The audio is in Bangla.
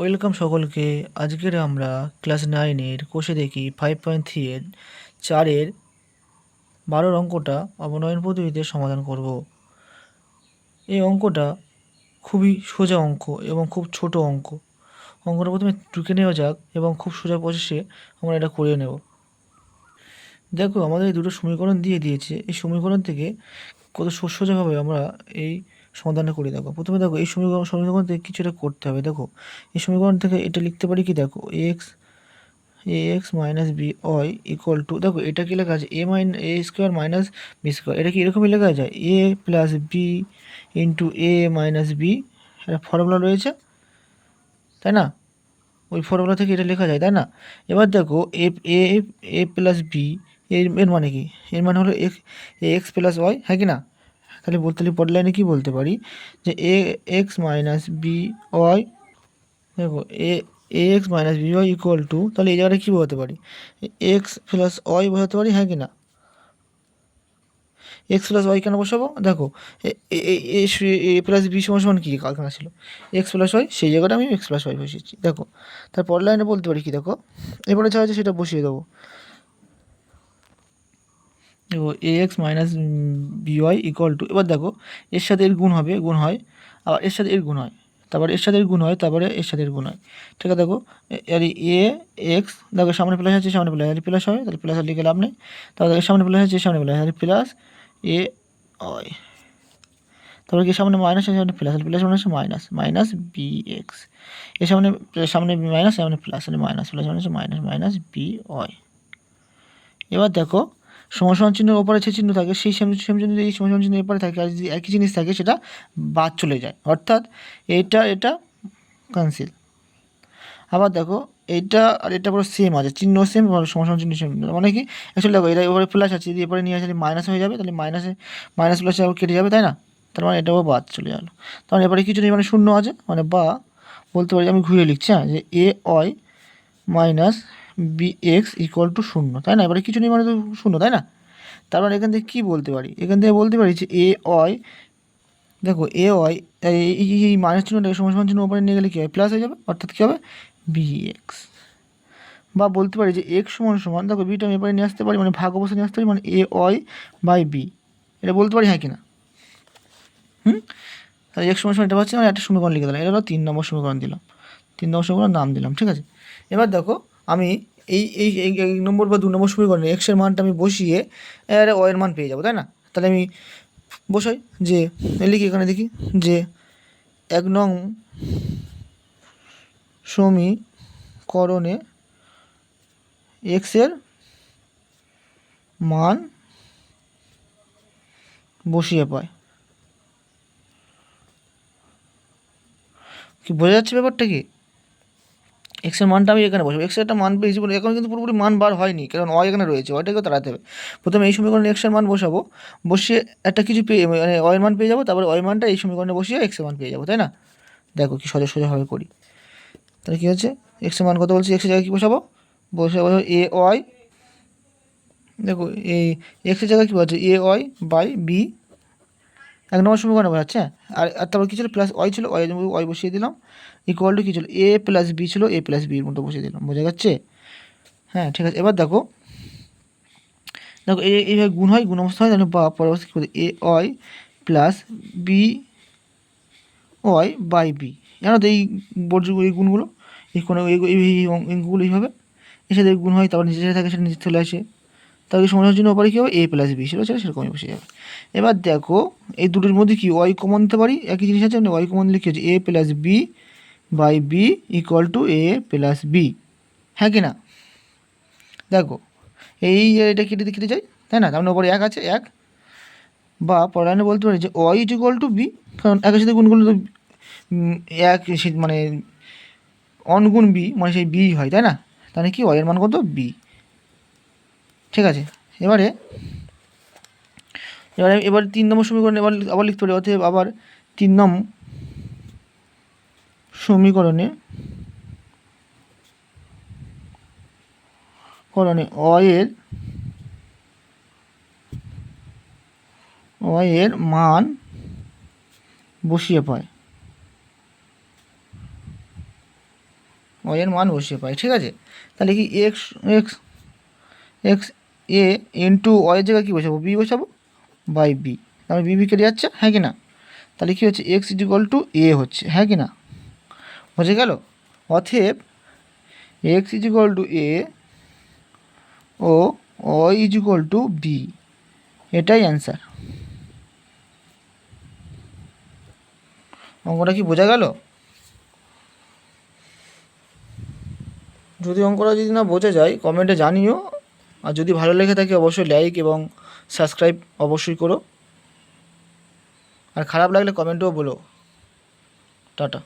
ওয়েলকাম সকলকে। আজকের আমরা ক্লাস নাইনের কোষে দেখি ফাইভ পয়েন্ট থ্রি এর চারের বারোর অঙ্কটা অবনয়ন পদ্ধতিতে সমাধান করব। এই অঙ্কটা খুবই সোজা অঙ্ক এবং খুব ছোট অঙ্ক। অঙ্কটা প্রথমে টুকে নেওয়া যাক এবং খুব সোজা প্রসেসে আমরা এটা করে নেব। দেখো, আমাদের দুটো সমীকরণ দিয়ে দিয়েছে। এই সমীকরণ থেকে কত সোজাভাবে আমরা এই সমাধানটা করে দেখো। প্রথমে দেখো, এই সমীকরণ সমীকরণ থেকে কিছুটা করতে হবে। দেখো, এই সমীকরণ থেকে এটা লিখতে পারি কি? দেখো X A X minus B Y equal to দেখো, এটা কি লেখা আছে? A minus A square minus B square এটা কি এরকমই লেখা যায় A plus B into A minus B একটা ফর্মুলা রয়েছে, তাই না? ওই ফর্মুলা থেকে এটা লেখা যায়, তাই না? এবার দেখো এ এ এ প্লাস বি এর এর মানে কি? এর মানে হলো x a x plus y হ্যাঁ কি না? তাহলে বলতে তাহলে পরের লাইনে কী বলতে পারি? যে a, x minus b y, দেখো, a a x minus b y equal to তাহলে এই জায়গাটা কী বোঝাতে পারি? এক্স প্লাস ওয়াই বোঝাতে পারি হ্যাঁ কি না? এক্স প্লাস ওয়াই কেন বসাবো? দেখো, এ প্লাস বি সমান সমান কী কালখানা ছিল? এক্স প্লাস ওয়াই, সেই জায়গাটা আমি এক্স প্লাস ওয়াই বসিয়েছি, দেখো। তারপর লাইনে বলতে পারি কি, দেখো? এরপরে যা আছে সেটা বসিয়ে দেবো। দেখো a x minus b y equal to এবার দেখো, এর সাথে এর গুণ হবে, গুণ হয়, আবার এর সাথে এর গুণ হয়, তারপরে এর সাথে এর গুণ হয়, তারপরে এর সাথে এর গুণ হয়, ঠিক আছে দেখো আর এ এক্স দেখো সামনে প্লাস আছে, সামনে প্লাস আছে প্লাস হবে তাহলে প্লাস আর লিখে লাভ নেই, তারপরে দেখো সামনে প্লাস আছে, সামনে প্লাস আছে প্লাস এ ওয়াই তারপরে কি সামনে মাইনাস আছে, সামনে প্লাস প্লাস মানে হচ্ছে মাইনাস মাইনাস বি এক্সের সামনে সামনে মাইনাস সামনে প্লাস মাইনাস প্লাস মানে হচ্ছে মাইনাস মাইনাস বি ওয়াই এবার দেখো সমান চিহ্নের ওপরে যে চিহ্ন থাকে, সেই সেম সেম চিহ্ন যদি এই সমান চিহ্নের এপারে থাকে আর যদি একই জিনিস থাকে, সেটা বাদ চলে যায়। অর্থাৎ এটা এটা ক্যান্সেল আবার দেখো এইটা আর এটা পুরো সেম আছে। চিহ্ন সেম সমান চিহ্ন সেম মানে কি? অ্যাকচুয়ালি দেখো, এটা এবারে প্লাস আছে। যদি এবারে নিয়ে আসলে মাইনাস হয়ে যাবে, তাহলে মাইনাসে মাইনাস প্লাসে আবার কেটে যাবে, তাই না? তার মানে এটাও বাদ চলে গেল। তাহলে এবারে কিছু নেই মানে শূন্য আছে। মানে বা, বলতে পারি আমি ঘুরে লিখছি হ্যাঁ যে a y minus b x equal to শূন্য, তাই না? এবারে কিছু নেই মানে তো শূন্য, তাই না? তারপর এখান থেকে কী বলতে পারি? এখান থেকে বলতে পারি যে এ ওয়াই দেখো এ ওয়াই এই মাইনাস চিহ্নটাকে সমান চিহ্ন ওপরে নিয়ে গেলে কী হয়? প্লাস হয়ে যাবে, অর্থাৎ কী হবে? বি এক্স বা বলতে পারি যে এক্স সমান সমান, দেখো বিটা আমি এবারে নিয়ে আসতে পারি মানে ভাগ অবস্থা নিয়ে আসতে পারি মানে এ ওয়াই বাই বি এটা বলতে পারি হ্যাঁ কি না? হুম? তাহলে এক সময় এটা হচ্ছে আমি একটা সমীকরণ লিখে দিলাম। এটা হলো তিন নম্বর সমীকরণ দিলাম। তিন নম্বর সমীকরণ নাম দিলাম, ঠিক আছে? এবার দেখো, আমি এই এই এক নম্বর বা দু নম্বর সমীকরণে এক্সের মানটা আমি বসিয়ে, এর ওয়ের মান পেয়ে যাব, তাই না? তাহলে আমি বসাই যে, লিখি এখানে দেখি যে এক নং সমীকরণে এক্সের মান বসিয়ে পায়। কি, বোঝা যাচ্ছে ব্যাপারটা কি? এক্সের মানটা আমি এখানে বসবো এক্সের একটা মান পেয়েছি বলে এখন কিন্তু পুরোপুরি মান বার হয়নি, কারণ অয় এখানে রয়েছে ওয়টাকেও তাড়াতে হবে। প্রথমে এই সমীকরণে এক্সের মান বসাবো, বসিয়ে একটা কিছু পেয়ে মানে অয়ের মান পেয়ে যাব, তারপরে অয় মানটা এই সমীকরণে বসিয়ে এক্সের মান পেয়ে যাব, তাই না? দেখো কি সোজা সোজাভাবে করি। তাহলে কী হচ্ছে? এক্সের মান কত বলছি? এক্সের জায়গায় কী বসাবো? বসে বসাবো এ ওয়াই দেখো এই এক্সের জায়গায় কী বলছে? এ ওয়াই বাই বি এক নম্বর সমীকরণে বোঝাচ্ছে আর তারপর কী ছিল? প্লাস ওয়াই ছিল ওয়াই ওয়াই বসিয়ে দিলাম। ইকুয়াল টু কী ছিল? এ প্লাস বি ছিল এ প্লাস বির মতো বসিয়ে দিলাম। বোঝা যাচ্ছে? হ্যাঁ ঠিক আছে। এবার দেখো। দেখো এই এইভাবে গুণ হয়, গুণ অবস্থা হয়, তাহলে বা পরবর্তী কী a y plus b y by b জানো তো এই বর্জ্য এই গুণগুলো? এই কোনো, এই এইভাবে? এর সাথে গুণ হয়, তারপর নিচে থাকে, সেটা নিচে চলে আসে। তাহলে সমস্যার জন্য ওপরে কী হবে? এ প্লাস বি ছিল সেটা সেরকমই বসে যাবে। এবার দেখো, এই দুটোর মধ্যে কি ওয়াই কমন দিতে পারি? একই জিনিস আছে ওয়াই কমন কী হচ্ছে? A plus b by b equal to a plus b হ্যাঁ কি না? দেখো, এই এটা কেটে কেটে যায়, তাই না? তার ওপরে এক আছে, এক। বা পড়ানো বলতে পারি যে y is equal to b কারণ একের সাথে গুণগুলো তো এক মানে অনগুণ বি মানে সেই বি হয়, তাই না? তাহলে কি ওয়াইয়ের মান কত? বি ঠিক আছে? এবারে এবারে, এবার তিন নম্বর সমীকরণ এবার আবার লিখতে পারি, অতএব আবার তিন নম্বর সমীকরণে, করণে অয়ের অয়ের মান বসিয়ে পায়। ওয়াইয়ের মান বসিয়ে পাই ঠিক আছে? তাহলে কি x x x a into ওয়াইয়ের জায়গায় কী বসাবো? বি বসাবো? বাই বি তাহলে বি বি কেটে যাচ্ছে হ্যাঁ কি না? তাহলে কী হচ্ছে? এক্স ইজিকল টু এ হচ্ছে হ্যাঁ কি না? বুঝে গেল? অথেব এক্স ইজিকল টু এ ও ওয়াই ইজিকল টু বি এটাই অ্যান্সার অঙ্কটা কি বোঝা গেল? যদি অঙ্কটা যদি না বোঝা যায় কমেন্টে জানিও। আর যদি ভালো লেগে থাকে অবশ্যই লাইক এবং সাবস্ক্রাইব অবশ্যই করো। আর খারাপ লাগলে কমেন্টও বলো। টাটা।